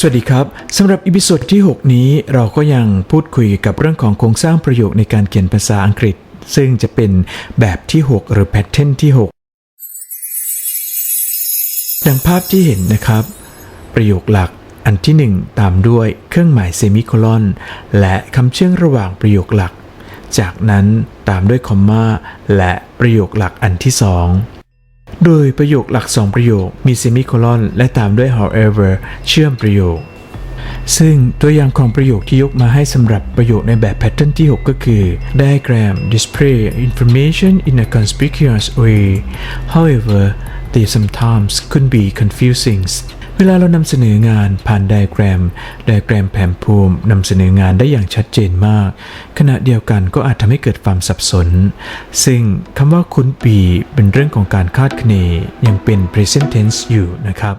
สวัสดีครับสำหรับอีพิโซดที่ 6 นี้เราก็ยังพูดคุยกับเรื่องของโครงสร้างประโยคในการเขียนภาษาอังกฤษ ซึ่งจะเป็นแบบที่ 6 หรือแพทเทิร์นที่ 6 ดังภาพที่เห็นนะครับ ประโยคหลักอันที่ 1 ตามด้วยเครื่องหมายเซมิโคลอน และคำเชื่อมระหว่างประโยคหลัก จากนั้นตามด้วยคอมมาและประโยคหลักอันที่ 2 โดยประโยคหลัก 2 ประโยคมีเซมิโคลอนและตามด้วย however เชื่อมประโยค ซึ่งตัวอย่างของประโยคที่ยกมาให้สำหรับประโยคในแบบแพทเทิร์นที่ 6 ก็คือ diagram display information in a conspicuous way however they sometimes could be confusing เวลาเรานำเสนองานผ่านไดแกรม ไดแกรมแผนภูมินำเสนองานได้อย่างชัดเจนมาก ขณะเดียวกันก็อาจทำให้เกิดความสับสน ซึ่งคำว่าคุ้นปีเป็นเรื่องของการคาดคะเนยังเป็น present tense อยู่นะครับ